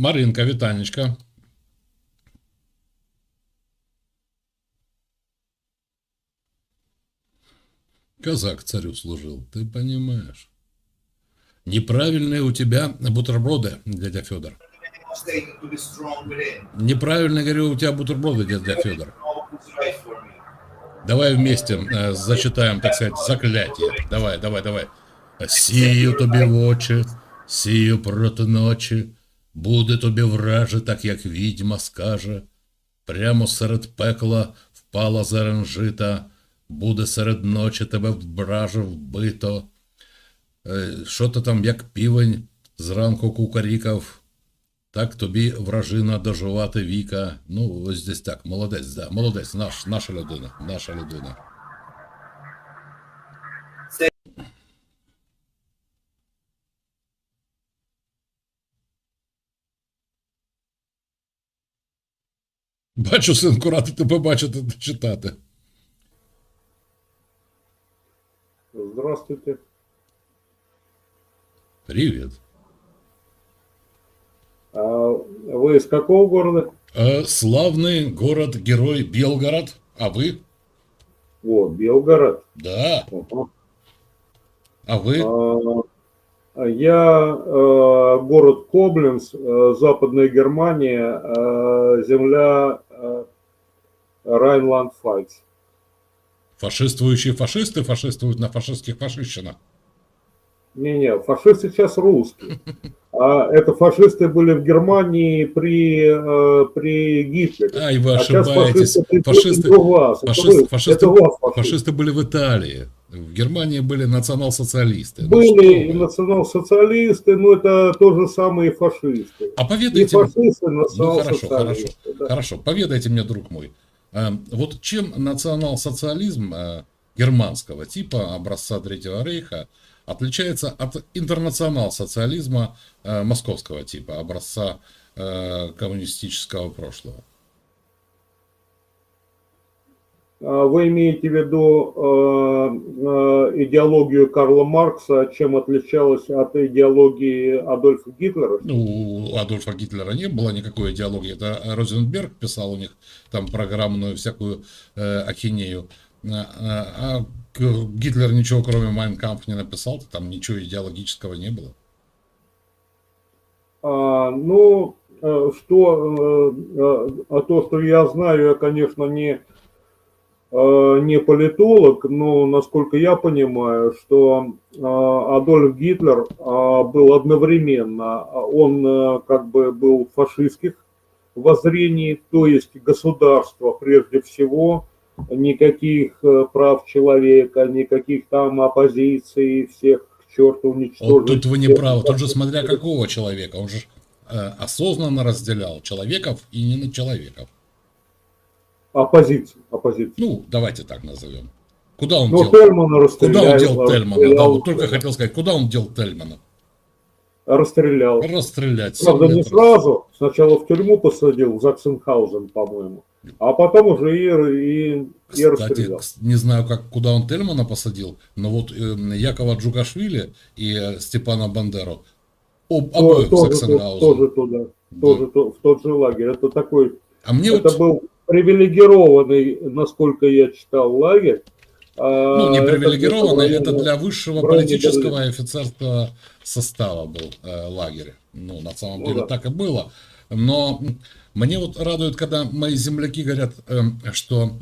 Маринка, вітанечка. Казак царю служил, ты понимаешь. Неправильные у тебя бутерброды, дядя Федор. mistake to be strong within. Неправильно, говорю, у тебя бутерброды, дядя Федор. Know who's right for me. Давай вместе э, зачитаем, так сказать, заклятие. Давай, давай, давай. Сію тобі в очі, сію проти ночі, буде тобі враже, так як відьма скаже. Прямо серед пекла впала зерен жита, буде серед ночі тебе вбраже вбито. Е, Що то там, як півень, зранку кукарікав, так тобі вражина доживати віка. Ну, ось десь так, молодець, да, молодець, наш, наша людина, наша людина. Бачу, синку, радий тебе бачити та читати. Здравствуйте. Привіт. А вы из какого города? Э, славный город-герой Белгород. А вы? Вот, Белгород. Да. Ага. А вы? А, Я э, город Коблинц, э, Западная Германия, э, земля э, Райнланд-Фальц. Фашиствующие фашисты фашиствуют на фашистских фашистщинах. Не-не, фашисты сейчас русские. А это фашисты были в Германии при, э, при Гитлере. Ай, вы А ошибаетесь. фашисты при Фашисты, у вас. Это фашисты, фашисты, это вас фашисты. фашисты были в Италии. В Германии были национал-социалисты. Ну Были и вы. национал-социалисты, но это то же самое и фашисты. А И поведайте, фашисты, и ну хорошо, хорошо, национал-социалисты. да. хорошо, поведайте мне, друг мой, вот чем национал-социализм э, германского типа образца Третьего Рейха отличается от интернационал-социализма э, московского типа образца э, коммунистического прошлого? А Вы имеете в виду э, э, идеологию Карла Маркса, чем отличалась от идеологии Адольфа Гитлера? Ну, у Адольфа Гитлера не было никакой идеологии. Это Розенберг писал у них там программную всякую э, ахинею. А, а Гитлер ничего кроме Майнкамп не написал, там ничего идеологического не было. А, ну, э, что, э, э, а то, что я знаю, я, конечно, не, не политолог, но, насколько я понимаю, что э, Адольф Гитлер э, был одновременно, он как бы был фашистских воззрений, то есть государство прежде всего, никаких э, прав человека, никаких там оппозиции, всех к черту уничтожить. Вот тут вы не правы. Тут же смотря какого человека. Он же э, осознанно разделял человеков и не на человеков. Оппозицию, оппозицию. Ну, давайте так назовем. Куда он Ну, дел? Тельмана расстрелял. Куда он дел Тельмана? Да, вот только хотел сказать, куда он дел Тельмана? Расстрелял. Расстрелять. Правда, не сразу. Сначала в тюрьму посадил, в Заксенхаузен, по-моему. А потом уже и, и, и Кстати, расстрелял. не знаю, как, куда он Тельмана посадил, но вот э, Якова Джугашвили и э, Степана Бандеру об, обоих тоже, Саксенгаузен. тоже туда, Да. тоже то- в тот же лагерь. Это такой, А мне это вот, был привилегированный, насколько я читал, лагерь. А, ну, не это привилегированный, это в для высшего политического и офицерского состава был э, лагерь. Ну, на самом Ну деле да. так и было. Но мне вот радует, когда мои земляки говорят, эм, что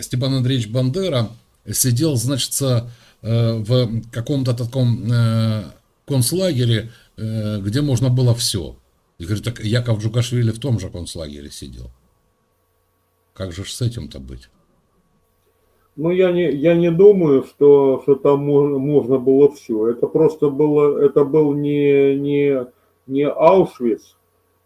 Степан Андреевич Бандера сидел, значит, э, в каком-то таком э, концлагере, э, где можно было все. Я говорю, так Яков Джугашвили в том же концлагере сидел. Как же с этим-то быть? Ну, я не, я не думаю, что, что там можно, было все. Это просто было, это был не, не, не Аушвиц,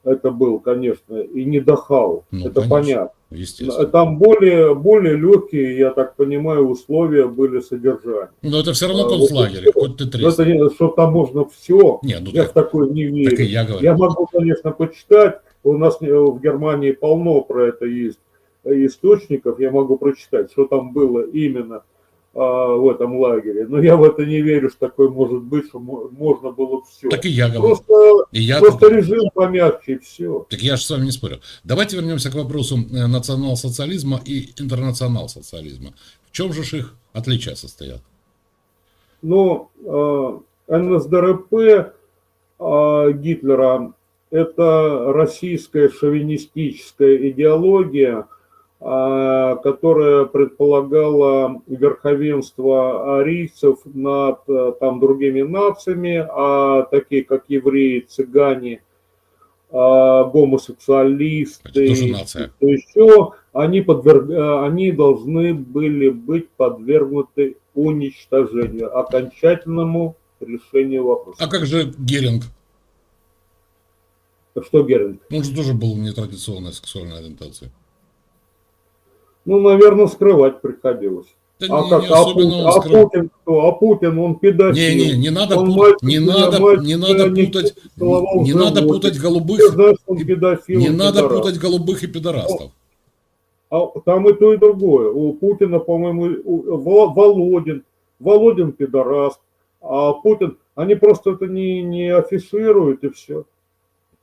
это был, конечно, и не Дахау. Ну, это конечно. понятно. Естественно. Там более, более легкие, я так понимаю, условия были содержания. Но это все равно А, вот концлагерь, это- хоть ты тресни. это не, что там можно все. Не, ну Я так, в такое не верю. так я говорю. Я могу, конечно, почитать. У нас э, в Германии полно про это есть источников. Я могу прочитать, что там было именно. а, в этом лагере. Но я в это не верю, что такое может быть, что мо- можно было все. Так и я говорю. Просто, И я просто тут- режим помягче, и все. Так я же с вами не спорю. Давайте вернемся к вопросу э, национал-социализма и интернационал-социализма. В чем же их отличия состоят? Но э, НСДРП э, Гитлера – это российская шовинистическая идеология, которая предполагала верховенство арийцев над э, там, другими нациями, а такие как евреи, цыгане, э, гомосексуалисты, то еще они, подверг... э, они должны были быть подвергнуты уничтожению, окончательному решению вопроса. А как же Геринг? Что Геринг? Он же тоже был нетрадиционной сексуальной ориентации. Ну, наверное, скрывать приходилось. Да А не, как? не А, особенно Пу- он а. Путин кто? А Путин, он педофил. Не, не, не надо, Он пут- мальчик, не надо, мальчик, не надо не путать, не надо живот. путать голубых, Все знают, он педофил. не надо пидорас. путать голубых и пидорастов. А там и то, и другое. У Путина, по-моему, Володин. Володин пидорас. А Путин, они просто это не, не афишируют и все.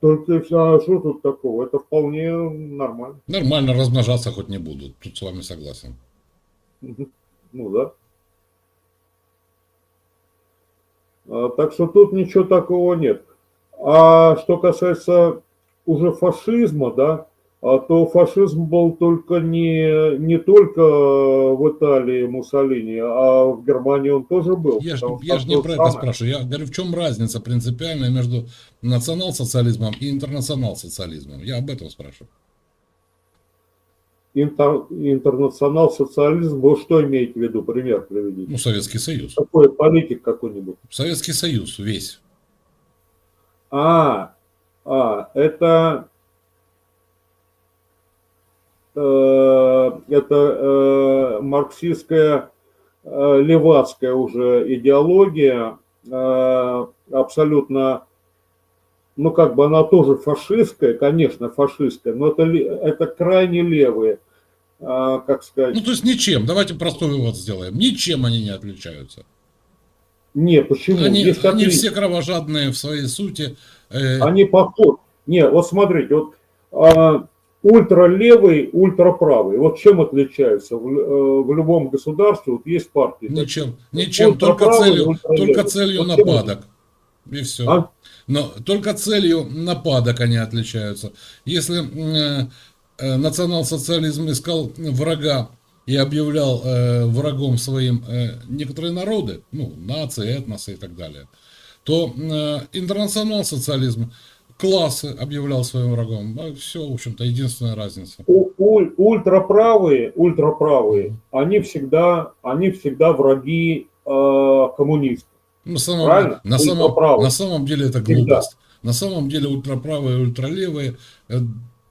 Только а что тут такого? Это вполне нормально. Нормально размножаться хоть не буду. Тут с вами согласен. Ну да. А, Так что тут ничего такого нет. А что касается уже фашизма, да, то фашизм был только не, не только в Италии Муссолини, а в Германии он тоже был. Я же я не про это спрашиваю. Я говорю, в чем разница принципиальная между национал-социализмом и интернационал-социализмом? Я об этом спрашиваю. Интер- интернационал-социализм, вы что имеете в виду? Пример приведите. Ну, Советский Союз. Какой политик какой-нибудь? Советский Союз весь. А, а, это, это э, марксистская э, левацкая уже идеология, э, абсолютно, ну как бы она тоже фашистская, конечно, фашистская, но это, это крайне левые, э, как сказать. Ну, то есть ничем. Давайте простой вывод сделаем. Ничем они не отличаются. Не, почему? Они, Есть они отличия. все кровожадные в своей сути. Э, Они похожи. Не, вот смотрите, вот а, ультралевый, ультраправый. Вот чем отличаются? В, э, в любом государстве вот есть партии. ничем. Ничем. Только целью, только целью Вот нападок. И все. А? Но только целью нападок они отличаются. Если э, э, национал-социализм искал врага и объявлял э, врагом своим э, некоторые народы, ну, нации, этносы и так далее, то э, интернационал-социализм классы объявлял своим врагом. Все, в общем-то, единственная разница. У- уль- ультраправые, ультраправые, они всегда, они всегда враги э, коммунистов. На самом, Правильно? на, самом, на самом деле это Всегда. глупость. На самом деле ультраправые ультралевые,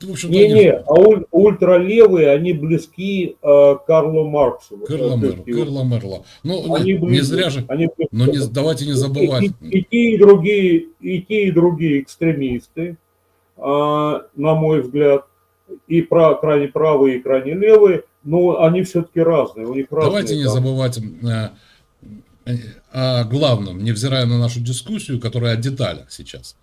э, Не-не, а уль- ультралевые, они близки э, Карлу Марксу. Карла Э, Мер- Карла Мерла. Ну, Они не, не близки, зря же, они близки. но не, давайте не забывать. И, и- и те, и другие, и те, и другие экстремисты, а, на мой взгляд, и про, крайне правые, и крайне левые, но они все-таки разные. У них разные. Давайте не там. забывать э, э, о главном, невзирая на нашу дискуссию, которая о деталях сейчас.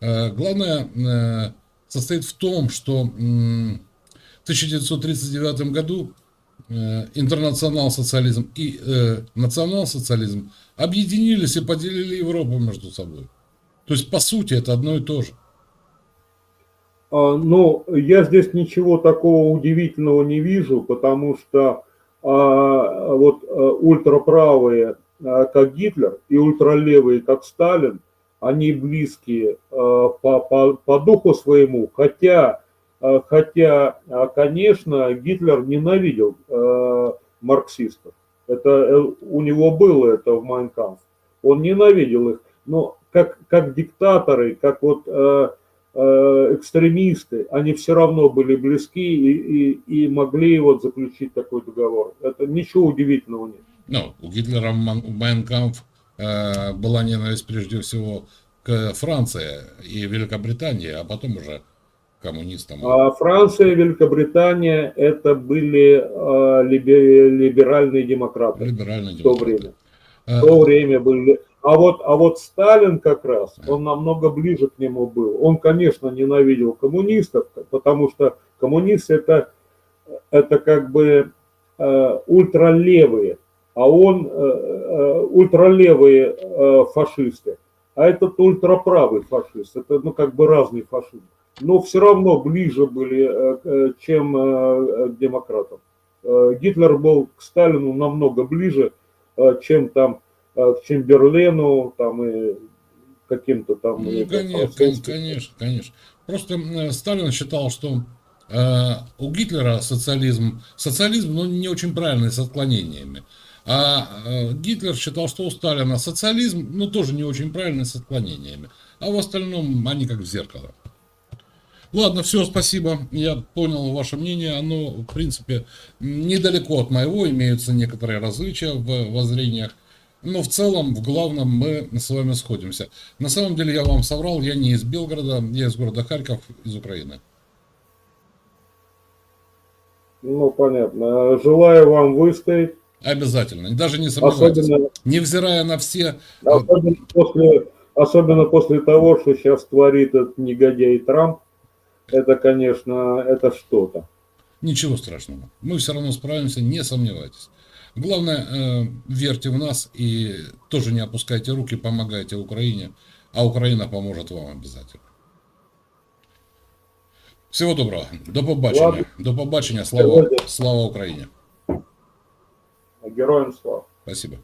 Э, Главное э, состоит в том, что в 1939 году э, интернационал-социализм и э, национал-социализм объединились и поделили Европу между собой. То есть, по сути, это одно и то же. А, Ну, я здесь ничего такого удивительного не вижу, потому что а, вот а, ультраправые, а, как Гитлер, и ультралевые, как Сталин, они близкие а, по, по, по духу своему, хотя, а, хотя, а, конечно, Гитлер ненавидел марксистов. Это э, у него было это в Майнкамп. Он ненавидел их, но как, как диктаторы, как вот э, э, экстремисты, они все равно были близки и, и, и могли вот заключить такой договор. Это ничего удивительного нет. Ну, у Гитлера в Э, была ненависть прежде всего к Франции и Великобритании, а потом уже коммунистам. А Франция и Великобритания это были э, либе- либеральные демократы Либеральные в то демократы. время. Э, В то время были. А вот, а вот Сталин как раз, он намного ближе к нему был. Он, конечно, ненавидел коммунистов, потому что коммунисты это, это как бы э, ультралевые, а он э, э, ультралевые э, фашисты, а этот ультраправый фашист. Это ну как бы разный фашизм. Но все равно ближе были, чем к демократам. Гитлер был к Сталину намного ближе, чем там к Чемберлену, там и каким-то там. Ну, конечно, кон- французским. конечно, конечно. Просто Сталин считал, что э, у Гитлера социализм, социализм, ну, не очень правильный, с отклонениями. А э, Гитлер считал, что у Сталина социализм, ну, тоже не очень правильный, с отклонениями. А в остальном они как в зеркало. Ладно, все, спасибо. Я понял ваше мнение. Оно, в принципе, недалеко от моего. Имеются некоторые различия в воззрениях. Но в целом, в главном мы с вами сходимся. На самом деле я вам соврал, я не из Белгорода, я из города Харьков, из Украины. Ну, понятно. Желаю вам выстоять, Обязательно, даже не сомневайтесь. особенно, Невзирая на все... э, особенно, после, особенно после того, что сейчас творит этот негодяй Трамп. Это, конечно, это что-то. Ничего страшного. Мы все равно справимся, не сомневайтесь. Главное, э, верьте в нас и тоже не опускайте руки, помогайте Украине, а Украина поможет вам обязательно. Всего доброго. До побачення. Ладно. До побачення. Слава, Сьогодні. слава Україні. Героям слава. Спасибо.